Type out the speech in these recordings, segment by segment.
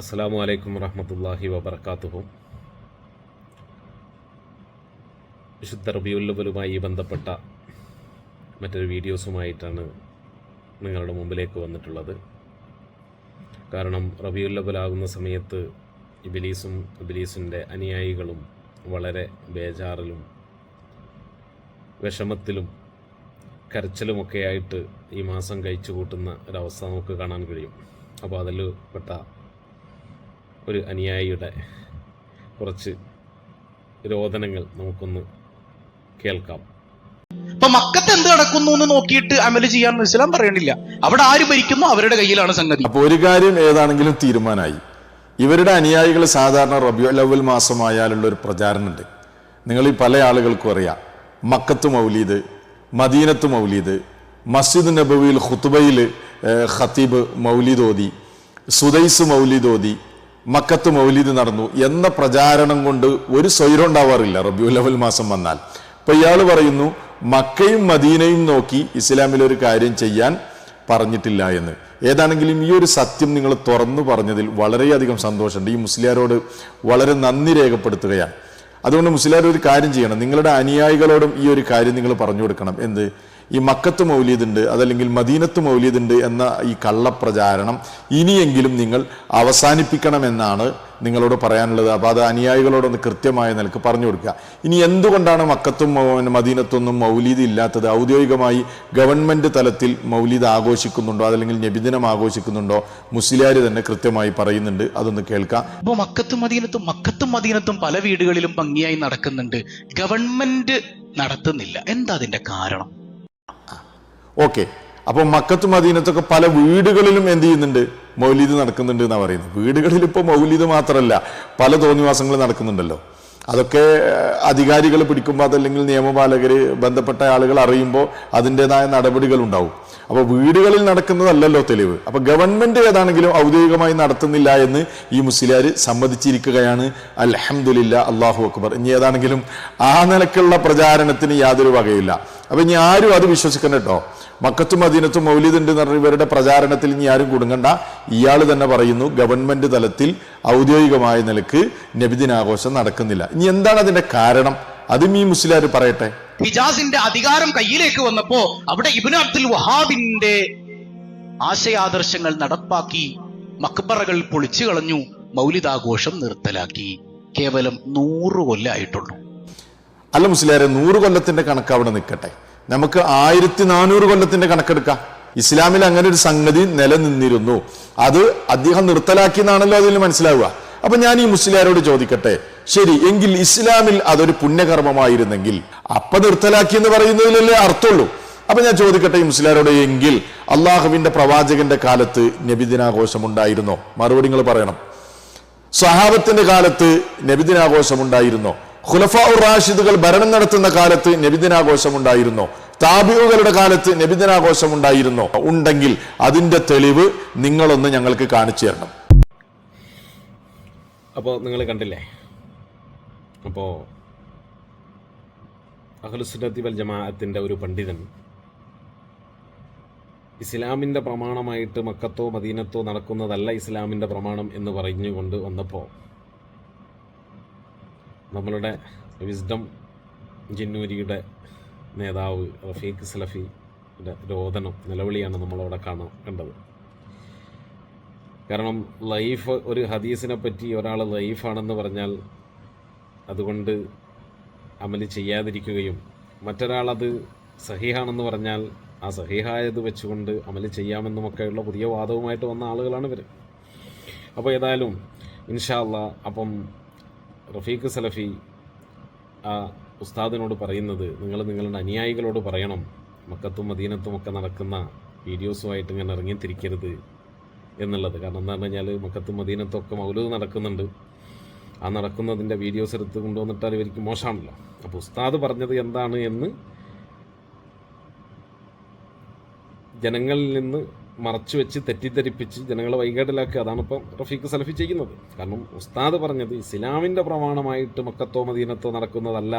അസ്സാം വലൈക്കും വറഹമത്തല്ലാഹി വബർക്കാത്തുഹു വിശുദ്ധ റബിയുല്ലബലുമായി ബന്ധപ്പെട്ട മറ്റൊരു വീഡിയോസുമായിട്ടാണ് നിങ്ങളുടെ മുമ്പിലേക്ക് വന്നിട്ടുള്ളത്. കാരണം റബിയുല്ലബലാകുന്ന സമയത്ത് ഇബിലീസും ഇബിലീസിന്റെ അനുയായികളും വളരെ ബേജാറിലും വിഷമത്തിലും കരച്ചിലുമൊക്കെയായിട്ട് ഈ മാസം കഴിച്ചു കൂട്ടുന്ന ഒരവസ്ഥ നമുക്ക് കാണാൻ കഴിയും. അപ്പോൾ അതിൽ പെട്ട ഒരു അനുയായിയുടെ കുറച്ച് രോദനങ്ങൾ നമുക്കൊന്ന് കേൾക്കാം. ഇപ്പൊ മക്കത്ത് എന്ത് നടക്കുന്നു എന്ന് നോക്കിയിട്ട് അമൽ ചെയ്യാൻ ഇസ്ലാം പറയണില്ല. അവിടെ ആര് ഭരിക്കുന്നു? അവരുടെ കയ്യിലാണ് സംഗതി. അപ്പൊ ഒരു കാര്യം ഏതാണെങ്കിലും തീരുമാനമായി. ഇവരുടെ അനുയായികൾ സാധാരണ റബിയോ ലവൽ മാസമായാലുള്ള ഒരു പ്രചാരണമുണ്ട്. നിങ്ങൾ ഈ പല ആളുകൾക്കും അറിയാം. മക്കത്ത് മൗലീദ് മദീനത്ത് മൗലീദ് മസ്ജിദ് നബവിയിൽ ഖുത്തുബയിൽ ഖത്തീബ് മൗലീദ് ഓതി സുദൈസ് മൗലീദ് ഓതി മക്കത്ത് മൗലീദ് നടന്നു എന്ന പ്രചാരണം കൊണ്ട് ഒരു സ്വൈരം ഉണ്ടാവാറില്ല. റബ്യൂ ലവൽ മാസം വന്നാൽ. ഇപ്പൊ ഇയാൾ പറയുന്നു മക്കയും മദീനയും നോക്കി ഇസ്ലാമിൽ ഒരു കാര്യം ചെയ്യാൻ പറഞ്ഞിട്ടില്ല എന്ന്. ഏതാണെങ്കിലും ഈ ഒരു സത്യം നിങ്ങൾ തുറന്നു പറഞ്ഞതിൽ വളരെയധികം സന്തോഷമുണ്ട്. ഈ മുസ്ലിയാരോട് വളരെ നന്ദി രേഖപ്പെടുത്തുകയാണ്. അതുകൊണ്ട് മുസ്ലിയാർ ഒരു കാര്യം ചെയ്യണം. നിങ്ങളുടെ അനുയായികളോടും ഈ ഒരു കാര്യം നിങ്ങൾ പറഞ്ഞു കൊടുക്കണം. എന്ത്? ഈ മക്കത്ത് മൗലീദുണ്ട് അതല്ലെങ്കിൽ മദീനത്ത് മൗലീദുണ്ട് എന്ന ഈ കള്ളപ്രചാരണം ഇനിയെങ്കിലും നിങ്ങൾ അവസാനിപ്പിക്കണമെന്നാണ് നിങ്ങളോട് പറയാനുള്ളത്. അപ്പോൾ അത് അനുയായികളോടൊന്ന് കൃത്യമായ നിലയ്ക്ക് പറഞ്ഞു കൊടുക്കുക. ഇനി എന്തുകൊണ്ടാണ് മക്കത്തും മദീനത്തൊന്നും മൗലീദ് ഇല്ലാത്തത്? ഔദ്യോഗികമായി ഗവൺമെന്റ് തലത്തിൽ മൗലീദ് ആഘോഷിക്കുന്നുണ്ടോ? അതല്ലെങ്കിൽ നബിദിനം ആഘോഷിക്കുന്നുണ്ടോ? മുസ്ലിയാർ തന്നെ കൃത്യമായി പറയുന്നുണ്ട്. അതൊന്ന് കേൾക്കാം. അപ്പോൾ മക്കത്തും മദീനത്തും മക്കത്തും മദീനത്തും പല വീടുകളിലും ഭംഗിയായി നടക്കുന്നുണ്ട്. ഗവൺമെന്റ് നടത്തുന്നില്ല. എന്താ അതിന്റെ കാരണം? ഓക്കെ. അപ്പോൾ മക്കത്ത് മദീനത്തൊക്കെ പല വീടുകളിലും എന്ത് ചെയ്യുന്നുണ്ട്? മൗലീദ് നടക്കുന്നുണ്ട് എന്നാണ് പറയുന്നത്. വീടുകളിൽ ഇപ്പോൾ മൗലീദ് മാത്രമല്ല പല തോന്നിവാസങ്ങൾ നടക്കുന്നുണ്ടല്ലോ. അതൊക്കെ അധികാരികൾ പിടിക്കുമ്പോൾ അതല്ലെങ്കിൽ നിയമപാലകർ ബന്ധപ്പെട്ട ആളുകൾ അറിയുമ്പോൾ അതിന്റെതായ നടപടികൾ ഉണ്ടാവും. അപ്പോൾ വീടുകളിൽ നടക്കുന്നതല്ലല്ലോ തെളിവ്. അപ്പോൾ ഗവൺമെന്റ് ഏതാണെങ്കിലും ഔദ്യോഗികമായി നടത്തുന്നില്ല എന്ന് ഈ മുസ്ലിയാർ സമ്മതിച്ചിരിക്കുകയാണ്. അലഹമുല്ല അള്ളാഹു അക്ബർ. ഇനി ഏതാണെങ്കിലും ആ നിലക്കുള്ള പ്രചാരണത്തിന് യാതൊരു വകയില്ല അപ്പൊ ഇനി ആരും അത് വിശ്വസിക്കണം കേട്ടോ. മക്കത്തും അധീനത്തും മൗലിദ് ഉണ്ട് എന്ന് പറഞ്ഞ ഇവരുടെ പ്രചാരണത്തിൽ ഇനി ആരും കുടുങ്ങണ്ട. ഇയാൾ തന്നെ പറയുന്നു ഗവൺമെന്റ് തലത്തിൽ ഔദ്യോഗികമായ നിലയ്ക്ക് നബിദിനാഘോഷം നടക്കുന്നില്ല. ഇനി എന്താണ് അതിന്റെ കാരണം? അതും ഈ മുസ്ലിയാർ പറയട്ടെ. ഹിജാസിന്റെ അധികാരം കയ്യിലേക്ക് വന്നപ്പോ അവിടെ ഇബ്നു അബ്ദുൽ വഹാബിന്റെ ആശയാദർശങ്ങൾ നടപ്പാക്കി മക്ബറകൾ പൊളിച്ചു കളഞ്ഞു മൗലിദാഘോഷം നിർത്തലാക്കി. കേവലം നൂറ് കൊല്ലായിട്ടുള്ളൂ. അല്ല മുസ്ലിയാരെ നൂറ് കൊല്ലത്തിന്റെ കണക്ക് അവിടെ നിൽക്കട്ടെ. നമുക്ക് ആയിരത്തി നാനൂറ് കൊല്ലത്തിന്റെ കണക്കെടുക്കാം. ഇസ്ലാമിൽ അങ്ങനെ ഒരു സംഗതി നിലനിന്നിരുന്നു. അത് അദ്ദേഹം നിർത്തലാക്കി എന്നാണല്ലോ അതിൽ മനസ്സിലാവുക. അപ്പൊ ഞാൻ ഈ മുസ്ലിയാരോട് ചോദിക്കട്ടെ. ശരി എങ്കിൽ ഇസ്ലാമിൽ അതൊരു പുണ്യകർമ്മമായിരുന്നെങ്കിൽ അപ്പ നിർത്തലാക്കി എന്ന് പറയുന്നതിലല്ലേ അർത്ഥമുള്ളൂ. അപ്പൊ ഞാൻ ചോദിക്കട്ടെ ഈ മുസ്ലിയാരോട് എങ്കിൽ അള്ളാഹുവിന്റെ പ്രവാചകന്റെ കാലത്ത് നബിദിനാഘോഷം ഉണ്ടായിരുന്നോ മറുപടി നിങ്ങൾ പറയണം. സഹാബത്തിന്റെ കാലത്ത് നബിദിനാഘോഷം ഉണ്ടായിരുന്നോ ഖുലഫാ ഉർ റാഷിദുകൾ ഭരണം നടത്തുന്ന കാലത്ത് നബിദിനാഘോഷം ഉണ്ടായിരുന്നോ താബിയുകളുടെ കാലത്ത് നബിദിനാഘോഷം ഉണ്ടായിരുന്നോ ഉണ്ടെങ്കിൽ അതിന്റെ തെളിവ് നിങ്ങളൊന്ന് ഞങ്ങൾക്ക് കാണിച്ചു തരണം. അപ്പോൾ നിങ്ങൾ കണ്ടില്ലേ? അപ്പോൾ അഹ്ലുസുന്നത്തി വൽ ജമാഅത്തിന്റെ ഒരു പണ്ഡിതൻ ഇസ്ലാമിന്റെ പ്രമാണമായിട്ട് മക്കത്തോ മദീനത്തോ നടക്കുന്നതല്ല ഇസ്ലാമിന്റെ പ്രമാണം എന്ന് പറഞ്ഞുകൊണ്ട് വന്നപ്പോൾ നമ്മളുടെ വിസ്ഡം ജിന്നൂരിയുടെ നേതാവ് റഫീഖ് സലഫിയുടെ രോദനം നിലവിളിയാണ് നമ്മളവിടെ കാണാൻ കണ്ടത്. കാരണം ലൈഫ് ഒരു ഹദീസിനെ പറ്റി ഒരാൾ ലൈഫാണെന്ന് പറഞ്ഞാൽ അതുകൊണ്ട് അമൽ ചെയ്യാതിരിക്കുകയും മറ്റൊരാളത് സഹിഹാണെന്ന് പറഞ്ഞാൽ ആ സഹിഹായത് വെച്ചുകൊണ്ട് അമൽ ചെയ്യാമെന്നുമൊക്കെയുള്ള പുതിയ വാദവുമായിട്ട് വന്ന ആളുകളാണ് ഇവർ അപ്പോൾ ഏതായാലും ഇൻഷാല്ല അപ്പം റഫീഖ് സലഫി ആ ഉസ്താദിനോട് പറയുന്നത് നിങ്ങൾ നിങ്ങളുടെ അനുയായികളോട് പറയണം. മക്കത്തും മദീനത്തും ഒക്കെ നടക്കുന്ന വീഡിയോസുമായിട്ട് ഇങ്ങനെ ഇറങ്ങി ഇറങ്ങിത്തിരിക്കരുത് എന്നുള്ളത്. കാരണം എന്താ പറഞ്ഞാൽ മക്കത്തും മദീനത്തും ഒക്കെ മൗലൂദ് നടക്കുന്നുണ്ട്. ആ നടക്കുന്നതിന്റെ വീഡിയോസ് എടുത്ത് കൊണ്ടുവന്നിട്ടാൽ ഇവർക്ക് മോശമാണല്ലോ. അപ്പോൾ ഉസ്താദ് പറഞ്ഞത് എന്താണ് എന്ന് ജനങ്ങളിൽ നിന്ന് മറച്ചു വെച്ച് തെറ്റിദ്ധരിപ്പിച്ച് ജനങ്ങളെ വൈകാട്ടിലാക്കുക. അതാണ് ഇപ്പം റഫീഖ് സലഫി ചെയ്യുന്നത്. കാരണം ഉസ്താദ് പറഞ്ഞത് ഇസ്ലാമിന്റെ പ്രമാണമായിട്ട് മക്കത്തോ മദീനത്തോ നടക്കുന്നതല്ല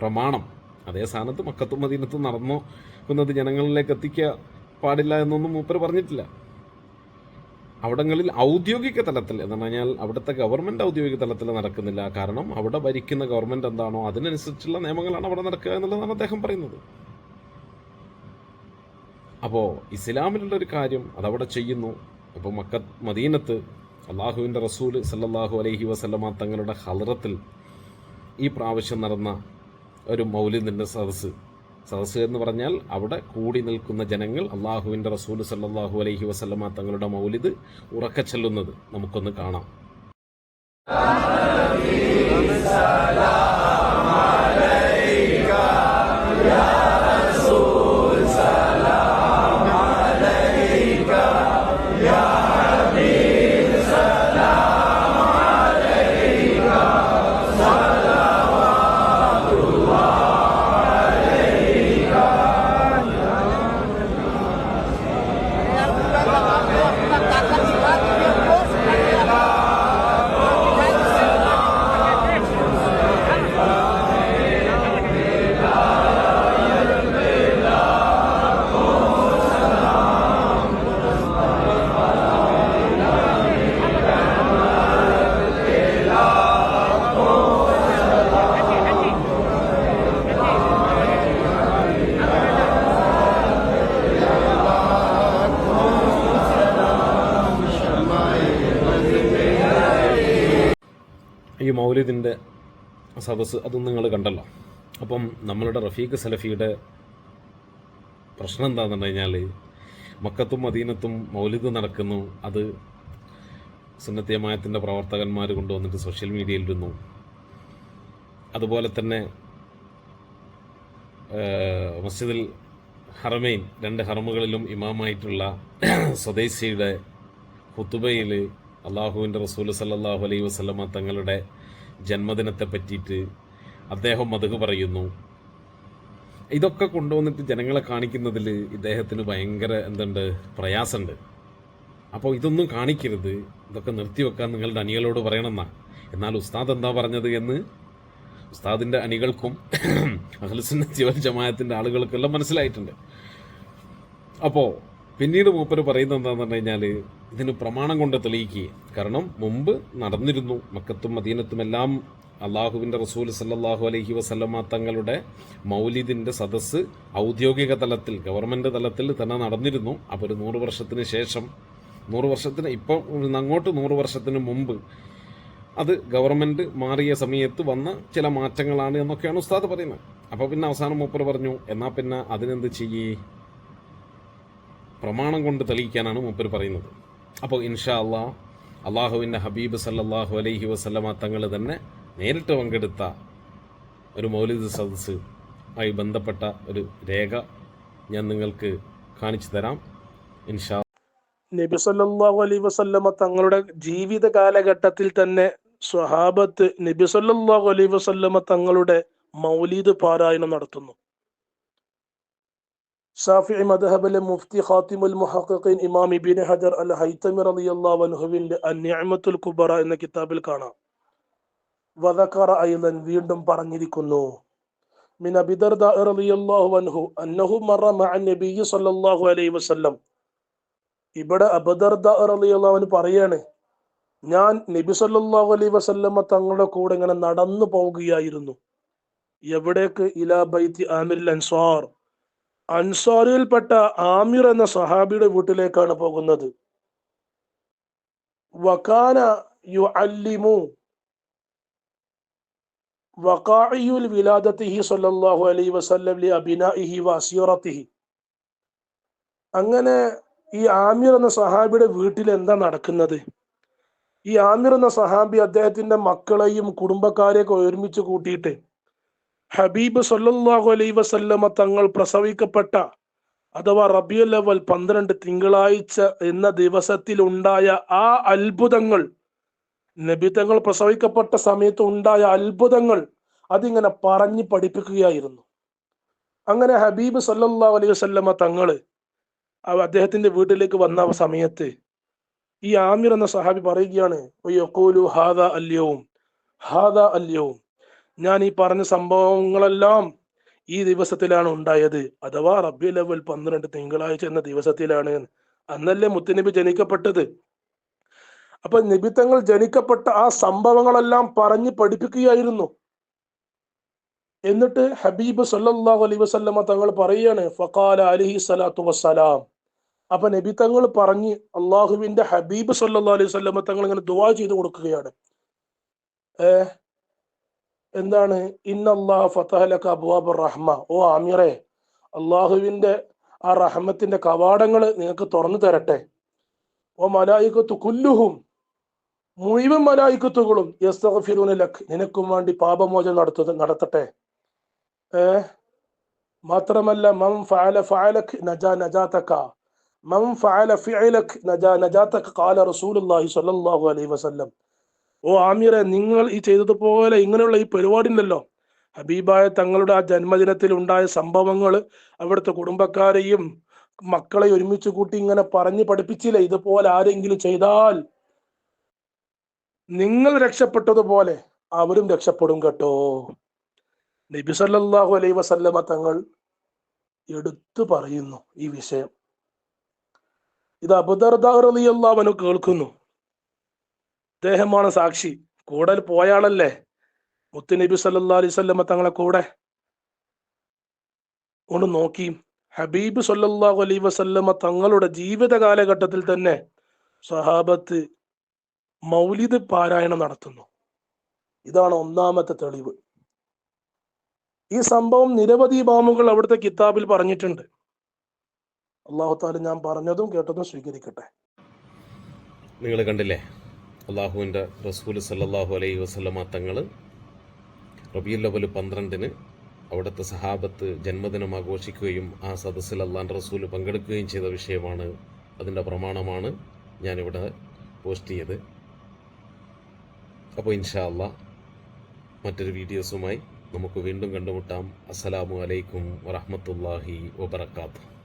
പ്രമാണം. അതേ സ്ഥാനത്ത് മക്കത്തും മദീനത്തും എന്നത് ജനങ്ങളിലേക്ക് എത്തിക്കുക പാടില്ല എന്നൊന്നും മൂപ്പർ പറഞ്ഞിട്ടില്ല. അവിടങ്ങളിൽ ഔദ്യോഗിക തലത്തിൽ എന്ന് പറഞ്ഞാൽ അവിടുത്തെ ഗവൺമെന്റ് ഔദ്യോഗിക തലത്തിൽ നടക്കുന്നില്ല. കാരണം അവിടെ ഭരിക്കുന്ന ഗവൺമെന്റ് എന്താണോ അതിനനുസരിച്ചുള്ള നിയമങ്ങളാണ് അവിടെ നടക്കുക എന്നുള്ളതാണ് അദ്ദേഹം പറയുന്നത്. അപ്പോൾ ഇസ്ലാമിലുള്ള ഒരു കാര്യം അതവിടെ ചെയ്യുന്നു. അപ്പോൾ മക്ക മദീനത്ത് അള്ളാഹുവിന്റെ റസൂൽ സല്ലാഹു അലൈഹി വസല്ലമ തങ്ങളുടെ ഹലറത്തിൽ ഈ പ്രാവശ്യം നടന്ന ഒരു മൗലിദിന്റെ സദസ്സ്. സദസ്സ് എന്ന് പറഞ്ഞാൽ അവിടെ കൂടി നിൽക്കുന്ന ജനങ്ങൾ അള്ളാഹുവിന്റെ റസൂൽ സല്ലാഹു അലൈഹി വസല്ലമ തങ്ങളുടെ മൗലിദ് ഉറക്ക ചെല്ലുന്നത് നമുക്കൊന്ന് കാണാം. ഈ മൗലിദിന്റെ സദസ്സ് അതും നിങ്ങൾ കണ്ടല്ലോ. അപ്പം നമ്മളുടെ റഫീഖ് സലഫിയുടെ പ്രശ്നം എന്താണെന്ന് പറഞ്ഞു കഴിഞ്ഞാൽ മക്കത്തും മദീനത്തും മൗലിദ് നടക്കുന്നു. അത് സുന്നത്തിയമായത്തിന്റെ പ്രവർത്തകന്മാർ കൊണ്ടുവന്നിട്ട് സോഷ്യൽ മീഡിയയിൽ ഇരുന്നു അതുപോലെ തന്നെ മസ്ജിദിൽ ഹറമൈൻ രണ്ട് ഹറമുകളിലും ഇമാമായിട്ടുള്ള സ്വദേശിയുടെ ഹുത്തുബയിൽ അള്ളാഹുവിന്റെ റസൂൽ സല്ലാഹു അലൈ വസ്ലമ തങ്ങളുടെ ജന്മദിനത്തെ പറ്റിയിട്ട് അദ്ദേഹം മതക് പറയുന്നു. ഇതൊക്കെ കൊണ്ടുവന്നിട്ട് ജനങ്ങളെ കാണിക്കുന്നതിൽ ഇദ്ദേഹത്തിന് ഭയങ്കര എന്തുണ്ട്? പ്രയാസമുണ്ട്. അപ്പോൾ ഇതൊന്നും കാണിക്കരുത്. ഇതൊക്കെ നിർത്തിവെക്കാൻ നിങ്ങളുടെ അണികളോട് പറയണമെന്നാ. എന്നാൽ ഉസ്താദ് എന്താ പറഞ്ഞത് എന്ന് ഉസ്താദിന്റെ അണികൾക്കും അഖിൽസുന്ന ജീവൻ ജമായത്തിന്റെ ആളുകൾക്കെല്ലാം മനസ്സിലായിട്ടുണ്ട്. അപ്പോൾ പിന്നീട് മൂപ്പർ പറയുന്നത് എന്താണെന്ന് പറഞ്ഞു കഴിഞ്ഞാൽ ഇതിന് പ്രമാണം കൊണ്ട് തെളിയിക്കുക. കാരണം മുമ്പ് നടന്നിരുന്നു. മക്കത്തും മദീനത്തും എല്ലാം അള്ളാഹുവിന്റെ റസൂൽ സല്ലാഹു അലഹി വസല്ലമ തങ്ങളുടെ മൗലിദിന്റെ സദസ്സ് ഔദ്യോഗിക തലത്തിൽ ഗവൺമെന്റ് തലത്തിൽ തന്നെ നടന്നിരുന്നു. അപ്പോൾ ഒരു നൂറ് വർഷത്തിന് ശേഷം നൂറ് വർഷത്തിന് ഇപ്പം അങ്ങോട്ട് നൂറ് വർഷത്തിന് മുമ്പ് അത് ഗവൺമെന്റ് മാറിയ സമയത്ത് വന്ന ചില മാറ്റങ്ങളാണ് എന്നൊക്കെയാണ് ഉസ്താദ് പറയുന്നത്. അപ്പോൾ പിന്നെ അവസാനം മൂപ്പർ പറഞ്ഞു എന്നാൽ പിന്നെ അതിനെന്ത് ചെയ്യേ? പ്രമാണം കൊണ്ട് തെളിയിക്കാനാണ് മൂപ്പർ പറയുന്നത്. അപ്പോൾ ഇൻഷാ അള്ളാ അള്ളാഹുവിന്റെ ഹബീബ് സല്ലാഹു അലൈഹി വസ്ലമ തങ്ങൾ തന്നെ നേരിട്ട് പങ്കെടുത്ത ഒരു മൗലിദ് സദസ്സ് ആയി ബന്ധപ്പെട്ട ഒരു രേഖ ഞാൻ നിങ്ങൾക്ക് കാണിച്ചു തരാം. ഇൻഷാ നബി സല്ലാഹു അലൈഹി വസല്ലമ തങ്ങളുടെ ജീവിത കാലഘട്ടത്തിൽ തന്നെ സ്വഹാബത്ത് നബി സല്ലാഹു അലൈഹി വസല്ലമ തങ്ങളുടെ മൗലീദ് പാരായണം നടത്തുന്നു. ഷാഫിഇ മദഹബലെ മുഫ്തി ഖാത്തിമുൽ മുഹഖഖീൻ ഇമാം ബിൻ ഹജർ അൽ ഹൈതമി റളിയല്ലാഹു അൻഹുവിന്റെ അൻ-നിഅമത്തുൽ കുബറ എന്ന കിതാബിൽ കാണാം. വദക്കറ അയ്ളൻ വീണ്ടും പറഞ്ഞിരിക്കുന്നു. മിൻ അബി ദർദാ റളിയല്ലാഹു അൻഹു അന്നഹു മറ മഅ നബിയ്യി സല്ലല്ലാഹു അലൈഹി വസല്ലം. ഇവിടെ അബദർദാഹുന് പറയാണ് ഞാൻ നബി സല്ലല്ലാഹു അലൈഹി വസല്ലമ തങ്ങളുടെ കൂടെ ഇങ്ങനെ നടന്നു പോവുകയായിരുന്നു. എവിടേക്ക്? ഇലാ ബൈത്തി ആമിർ അൻസാർ. അൻസാറിൽപ്പെട്ട ആമിർ എന്ന സഹാബിയുടെ വീട്ടിലേക്കാണ് പോകുന്നത്. വക്കാന യു അല്ലിമു വഖാഇയുൽ വിലാദത്തിഹി സല്ലല്ലാഹു അലൈഹി വസല്ലം ലി അബിനാഇഹി വസീറത്തിഹി അങ്ങനെ ഈ ആമിർ എന്ന സഹാബിയുടെ വീട്ടിൽ എന്താ നടക്കുന്നത്? ഈ ആമിർ എന്ന സഹാബി അദ്ദേഹത്തിന്റെ മക്കളെയും കുടുംബക്കാരെയൊക്കെ ഒരുമിച്ച് കൂട്ടിയിട്ട് ഹബീബ് സൊല്ലാഹു അലൈ വസല്ലമ തങ്ങൾ പ്രസവിക്കപ്പെട്ട അഥവാ റബിയുൽ അവൽ പന്ത്രണ്ട് തിങ്കളാഴ്ച എന്ന ദിവസത്തിൽ ഉണ്ടായ ആ അത്ഭുതങ്ങൾ നബി തങ്ങൾ പ്രസവിക്കപ്പെട്ട സമയത്ത് ഉണ്ടായ അത്ഭുതങ്ങൾ അതിങ്ങനെ പറഞ്ഞു പഠിപ്പിക്കുകയായിരുന്നു. അങ്ങനെ ഹബീബ് സല്ലാ അലൈഹി വസല്ലമ തങ്ങൾ അദ്ദേഹത്തിന്റെ വീട്ടിലേക്ക് വന്ന സമയത്ത് ഈ ആമിർ എന്ന സഹാബി പറയുകയാണ് ഹാദാ അല്യവും ഹാദ അല്യവും ഞാൻ ഈ പറഞ്ഞ സംഭവങ്ങളെല്ലാം ഈ ദിവസത്തിലാണ് ഉണ്ടായത്. അഥവാ റബ്ബി ലെവൽ പന്ത്രണ്ട് തിങ്കളാഴ്ച എന്ന ദിവസത്തിലാണ്. അന്നല്ലേ മുത്തുനബി ജനിക്കപ്പെട്ടത്. അപ്പൊ നിബിത്തങ്ങൾ ജനിക്കപ്പെട്ട ആ സംഭവങ്ങളെല്ലാം പറഞ്ഞ് പഠിപ്പിക്കുകയായിരുന്നു. എന്നിട്ട് ഹബീബ് സല്ലാഹു അലൈ വസ്ലമ തങ്ങൾ പറയാണ് ഫക്കാല അലിഹി സലാത്തു വസ്സലാം. അപ്പൊ നബി തങ്ങൾ പറഞ്ഞ് അള്ളാഹുവിന്റെ ഹബീബ് സല്ലാ അലൈഹി വസല്ലമ തങ്ങൾ ഇങ്ങനെ ദുവാ ചെയ്തു കൊടുക്കുകയാണ്. ഏ എന്താണ്? ഇന്നല്ലാഹ് ഫതഹലക അബ്വാബുർ റഹ്മ. ഓ ആമിറെ അള്ളാഹുവിന്റെ ആ റഹ്മത്തിന്റെ കവാടങ്ങൾ നിങ്ങൾക്ക് തുറന്നു തരട്ടെ. ഓ മലായിക്കത്തു കുല്ലുഹും മുഴുവൻ മലായിക്കത്തുകളും യസ്തഗ്ഫിറൂന ലക്. നിനക്കും വേണ്ടി പാപമോചനം നടത്ത നടത്തട്ടെ. ഏ? മാത്രമല്ല മം ഫഅല ഫഅലക് നജ നജാത്തക്ക മം ഫഅല നജ നജാ നജാതക ഖാല റസൂലുള്ളാഹി സ്വല്ലല്ലാഹു അലൈഹി വസല്ലം. ഓ ആമിറെ നിങ്ങൾ ഈ ചെയ്തതുപോലെ ഇങ്ങനെയുള്ള ഈ പരിപാടി ഉണ്ടല്ലോ ഹബീബായ തങ്ങളുടെ ആ ജന്മദിനത്തിൽ ഉണ്ടായ സംഭവങ്ങൾ അവിടുത്തെ കുടുംബക്കാരെയും മക്കളെ ഒരുമിച്ച് കൂട്ടി ഇങ്ങനെ പറഞ്ഞു പഠിപ്പിച്ചില്ലേ ഇതുപോലെ ആരെങ്കിലും ചെയ്താൽ നിങ്ങൾ രക്ഷപ്പെട്ടതുപോലെ അവരും രക്ഷപ്പെടും കേട്ടോ. നബി സല്ലല്ലാഹു അലൈഹി വസല്ലമ തങ്ങൾ എടുത്തു പറയുന്നു ഈ വിഷയം. ഇത് അബുദർദാർ അലിയല്ലാവനു കേൾക്കുന്നു. അദ്ദേഹമാണ് സാക്ഷി. കൂടെ പോയാളല്ലേ? മുത്തു നബി സല്ലാ അലൈഹി സ്വല്ലമ തങ്ങളെ കൂടെ. ഒന്ന് നോക്കി. ഹബീബ് സല്ലല്ലാഹു അലൈ വസല്ലമ തങ്ങളുടെ ജീവിത കാലഘട്ടത്തിൽ തന്നെ സഹാബത്ത് മൗലിദ് പാരായണം നടത്തുന്നു. ഇതാണ് ഒന്നാമത്തെ തെളിവ്. ഈ സംഭവം നിരവധി ഇമാമുകൾ അവിടുത്തെ കിതാബിൽ പറഞ്ഞിട്ടുണ്ട്. അള്ളാഹു താല ഞാൻ പറഞ്ഞതും കേട്ടതും സ്വീകരിക്കട്ടെ. നിങ്ങൾ കണ്ടില്ലേ? അള്ളാഹുവിന്റെ റസൂൽ സല്ലാഹു അലൈഹി വസ്ലമ തങ്ങൾ റബിയുൽ അവൽ പന്ത്രണ്ടിന് അവിടുത്തെ സഹാബത്ത് ജന്മദിനം ആഘോഷിക്കുകയും ആ സദസ്സിൽ അള്ളാന്റെ റസൂൽ പങ്കെടുക്കുകയും ചെയ്ത വിഷയമാണ് അതിന്റെ പ്രമാണമാണ് ഞാനിവിടെ പോസ്റ്റ് ചെയ്ത്. അപ്പോൾ ഇൻഷാ അള്ളാ മറ്റൊരു വീഡിയോസുമായി നമുക്ക് വീണ്ടും കണ്ടുമുട്ടാം. അസ്സലാമു അലൈക്കും വറഹ്മത്തുള്ളാഹി വബറകാതുഹു.